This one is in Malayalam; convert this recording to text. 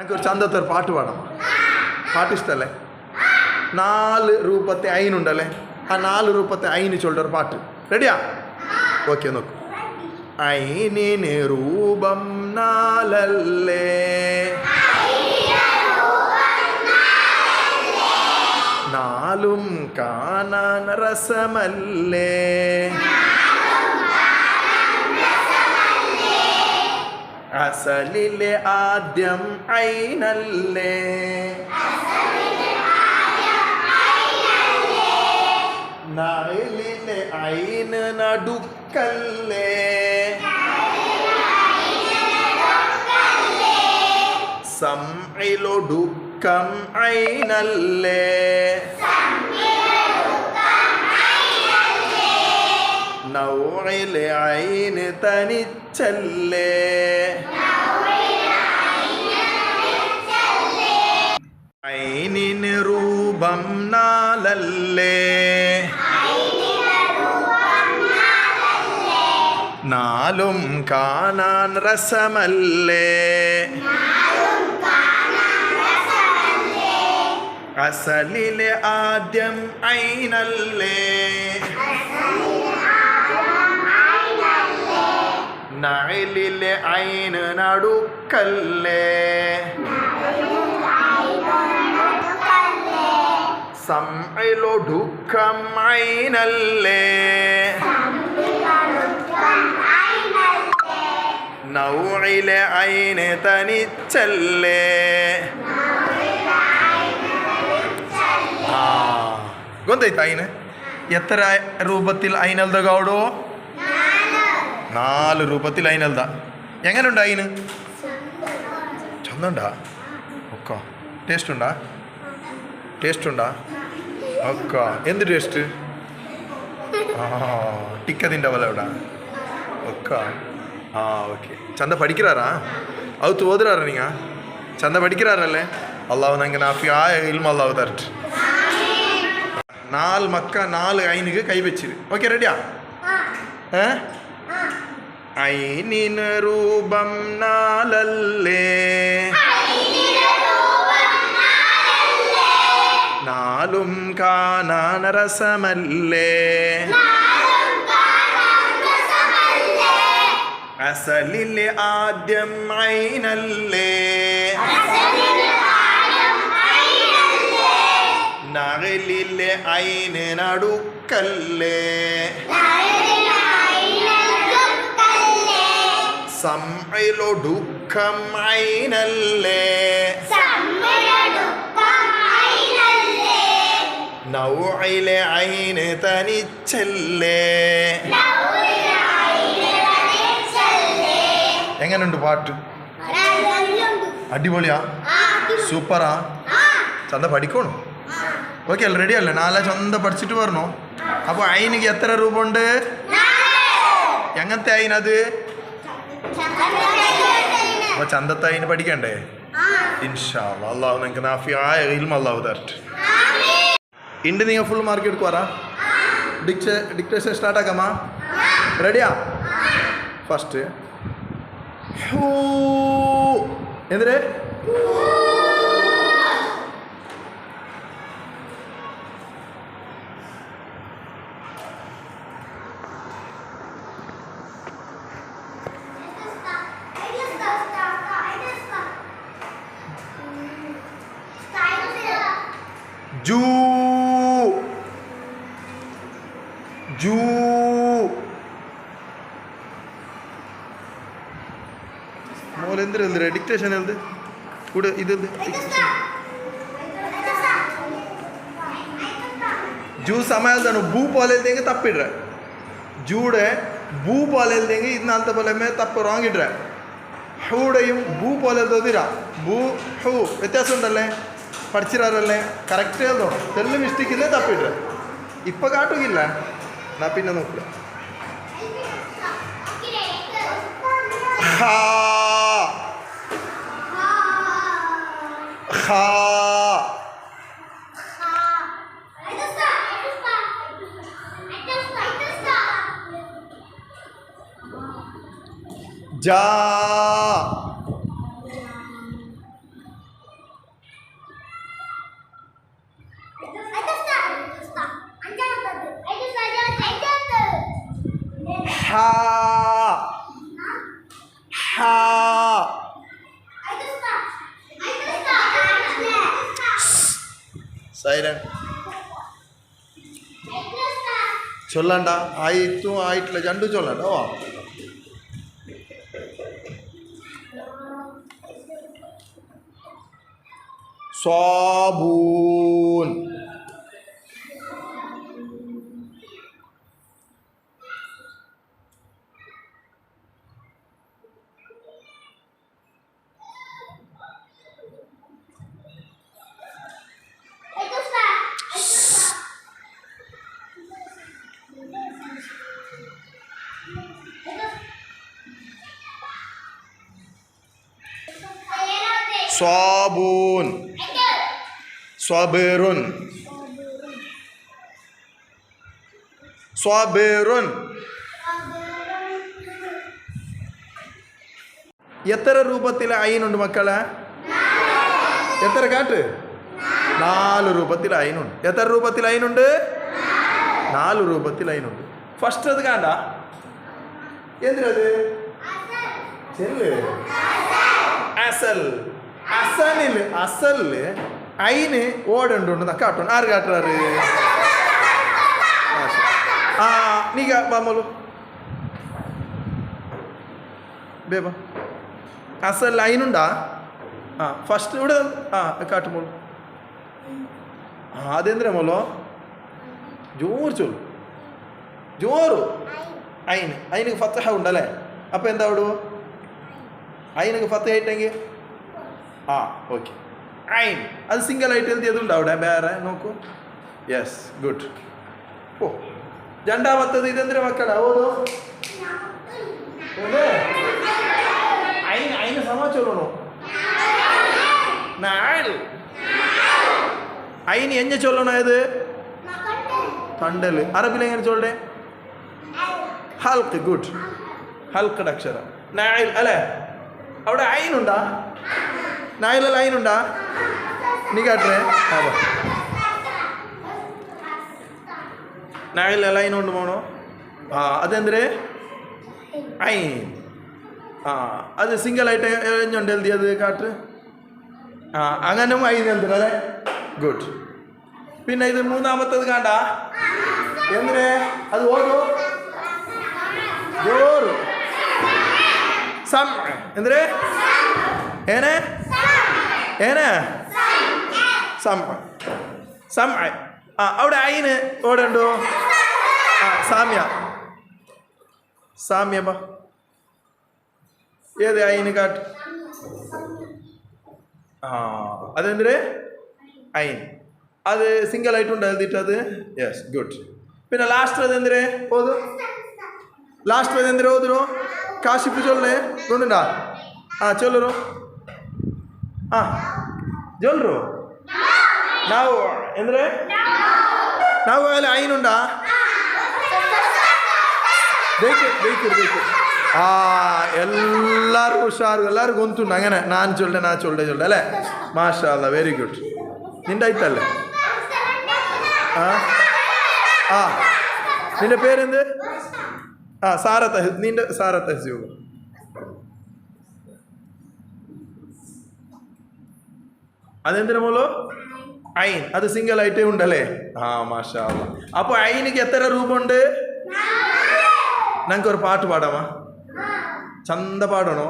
എനിക്ക് ഒരു ചന്തത്തെ ഒരു പാട്ട് പാടാം. പാട്ട് ഇഷ്ടമല്ലേ നാല് രൂപത്തെ അയിനുണ്ടല്ലേ ആ നാല് രൂപത്തെ അയിന് ചൊല്ലിട്ട് ഒരു പാട്ട്. റെഡിയാ ഓക്കെ നോക്കൂ. അയിനിന് രൂപം നാലല്ലേ? നാലും കാണാൻ രസമല്ലേ? അസലിലെ ആദ്യം ഐനല്ലേ നാലിലെ ഐന് നടുക്കല്ലേ? സംയിലൊടുക്കം ഐനല്ലേ നൗഇലെ ഐന് തനിച്ചല്ലേ? ഐനിന് രൂപം നാലല്ലേ? നാലും കാണാൻ രസമല്ലേ? അസലിലെ ആദ്യം ഐനല്ലേ? നഴലിലെ അയിന് നടുക്കല്ലേ? സംഴലൊടുക്കം അയിനല്ലേ നൗഴിലെ അയിന് തനിച്ചല്ലേ? ആ. ഗൊന്തൈത്ത അയിന്? എത്ര രൂപത്തിൽ അയിനൽതകാടോ നാല് രൂപത്തിൽ അയിനൽ താ എങ്ങനെയുണ്ട് അയിന് ചന്തണ്ടാ ഒക്കെ ടേസ്റ്റ് ഉണ്ടാ ടേസ്റ്റ് ഉണ്ടാ ഒക്കെ എന്ത് ടേസ്റ്റ് ആ ടിക്കതിൻ്റെ വല ഇവിടെ ഒക്കെ ആ ഓക്കെ ചന്ത പഠിക്കാറാ അത് തോതിരാറാ നീങ്ങ ചന്ത പഠിക്കാറല്ലേ അള്ളാഹു നങ്ങനെ ആയ ഇൽമ അള്ളാഹു തരട്ട് നാല് മക്ക നാല് അയിനുക്ക് കൈവച്ചിര് ഓക്കെ റെഡിയാ ഏ ഐനിന് രൂപം നാലല്ലേ? നാലും കാണാൻ രസമല്ലേ അസലിലെ ആദ്യം ഐനല്ലേ? നകലിലെ ഐന് നൗഇലെ ഐന് തനിച്ചല്ലേ? എങ്ങനെയുണ്ട് പാട്ട്? അടിപൊളിയാ? സൂപ്പറാ? ചന്ത പഠിക്കണോ? ഓക്കെ അല്ലേ റെഡി അല്ലേ. നാളെ ചന്ത പഠിച്ചിട്ട് വരണോ? അപ്പോൾ അയിനിക്ക് എത്ര രൂപ ഉണ്ട്? എങ്ങനത്തെ അയിനത് അപ്പോൾ ചന്തത്തായിന് പഠിക്കണ്ടേ? ഇൻഷാ അല്ലാ. അള്ളാഹു നിങ്ങൾക്ക് നാഫിയായ ഇൽമ അള്ളാഹു തരട്ടെ. ഇണ്ട് നിങ്ങൾ ഫുൾ മാർക്ക് എടുക്കുവാറാ ഡിക്ച ഡിക്റ്റേഷൻ സ്റ്റാർട്ട് ആക്കാമാ റെഡിയാ ഫസ്റ്റ് എന്തിന്? ജൂ ജൂ മോൽ എന്തിനാ എന്തിനാ ഡിക്റ്റേഷൻ എന്ത് കൂടെ ഇത് ಜೂ ಸಮಯದನು ಭೂ ಪಾಲೆಲ್ದಂಗೆ ತಪ್ಪಿಡ್ರೆ ಜೂಡೆ ಭೂ ಪಾಲೆಲ್ದಂಗೆ ಇದನ್ನ ಅಂತ ಪೊಲೆಮೆ ತಪ್ಪು ರಾಂಗ್ ಇಡ್ರೆ ഹൂടെയും ഭൂ പോലെ തോതിര ഭൂ ഹൂ വ്യത്യാസം ഉണ്ടല്ലേ പഠിച്ചിരാറല്ലേ കറക്റ്റ് ചെയ്തോ തെല്ല് മിസ്റ്റേക്കില്ലേ തപ്പിട്ട് ഇപ്പം കാട്ടുകില്ല. എന്നാ പിന്നെ നോക്കില്ല ജാ. సైలెంట్ చొల్లండా ఆయిత్తు ఆ ఇట్లా జండు చొల్లండి ఓ సాబూన్ സാബൂൻ സാബൂൻ സ്വബിറുൻ സ്വബിറുൻ എത്ര രൂപത്തിൽ അയിനുണ്ട് മക്കളെ എത്ര കാട്ട് നാല് രൂപത്തിൽ അയിനുണ്ട് എത്ര രൂപത്തിൽ അയിനുണ്ട് നാല് രൂപത്തിൽ അയിനുണ്ട് ഫസ്റ്റ് അത് കാണ്ട എന്തിനത് ചെല്ല് അസൽ അസലിൽ അസലിൽ അയിന് ഓടുണ്ട് കാട്ടണം ആര് കാട്ടുறாரு ആ നീ ബാമോളു ബേബ അസൽ അയിനുണ്ടാ ആ ഫസ്റ്റ് ഇവിടെ ആ കാട്ടുമോളു ആ അതെന്തിനാ മോളോ ജോറ് ചൊല്ലു ജോറ് അയിന് അയിന് ഫത്തഹ ഉണ്ടല്ലേ അപ്പം എന്താ വിടുവോ അയിനക്ക് ഫത്തഹ ആയിട്ടെങ്കിൽ ആ ഓക്കെ. ഐൻ അത് സിംഗിൾ ആയിട്ട് എഴുതിയതുണ്ടോ അവിടെ വേറെ? നോക്കൂ. യെസ് ഗുഡ് ഓ. രണ്ടാമത്തത് ഇതെന്തിനാ മക്കളാ ഓതോ അയിന് അയിന് സമ ചൊല്ലണോ നാല്. അയിന് എഞ്ഞ ചൊല്ലണോ ഇത് തണ്ടൽ. അറബിൽ എങ്ങനെ ചൊല്ലേ ഹൽക്ക് ഗുഡ് ഹൽക്കയുടെ അക്ഷരം. നായിൽ അല്ലേ? അവിടെ അയിനുണ്ടാ? നായിലല്ല അയിനുണ്ടാ നീ കാട്ടേ ആ വാ നായിലല്ല അയിനുണ്ട് പോണോ? ആ അതെന്തിര് അയിൻ ആ അത് സിംഗിൾ ആയിട്ട് എഞ്ഞുണ്ട് എഴുതിയത് കാട്ട്. ആ അങ്ങനെ അയിൻ എന്തിനാ അല്ലേ? ഗുഡ് പിന്നെ ഇത് മൂന്നാമത്തത് കാണ്ട? എന്തിന്? അത് ഓരോ ജോറ് സം എന്തിന്? ഏനെ? ഏനെ? സം സം അവിടെ അയിന് ഓടെ ഉണ്ടോ? ആ സാമ്യ. സാമ്യ ബാ. ഏത് അയിന് കാട്ട്? ആ അതെന്തിന്? അയിൻ അത് സിംഗിൾ ആയിട്ടുണ്ട് എഴുതിയിട്ടത് യെസ് ഗുഡ് പിന്നെ ലാസ്റ്റ് അത് എന്തിന് ഓതു. ലാസ്റ്റ് അത് എന്തിന് ഓതുറോ കാശിപ്പ് ചൊല്ലേ. തോന്നുണ്ടാ ആ ചൊല്ലറോ జోల్రు ನಾವು ಅಂದರೆ ನಾವು ಆಗಲಿ ಐನುಂಡಾ ಬೇಕು ಬೇಕು ಬೇಕು ಆ ಎಲ್ಲರೂ ಹುಷಾರು ಎಲ್ಲರಿಗೂ ಗೊಂತು ಹಂಗೇನೆ ನಾನು ಚೊಲ್ಡೆ ನಾನು ಚೊಲ್ಡೆ ಚೊಲ್ಡೆ ಅಲ್ಲೇ ಮಾಸ್ಟರ್ ಅಲ್ಲ ವೆರಿ ಗುಡ್ ನಿಂಡಾಯ್ತಲ್ಲೇ ஆ ஆ நின்ற பேர் எந்த ஆ சாரா தஹ நீண்ட അതെന്തിനാ മോളോ അയിൻ അത് സിംഗിൾ ആയിട്ടേ ഉണ്ടല്ലേ ആ മാഷാ അല്ലാ. അപ്പൊ അയിനിക്ക് എത്ര രൂപ ഉണ്ട് ഞങ്ങൾക്ക് ഒരു പാട്ട് പാടാമാ ചന്ത പാടണോ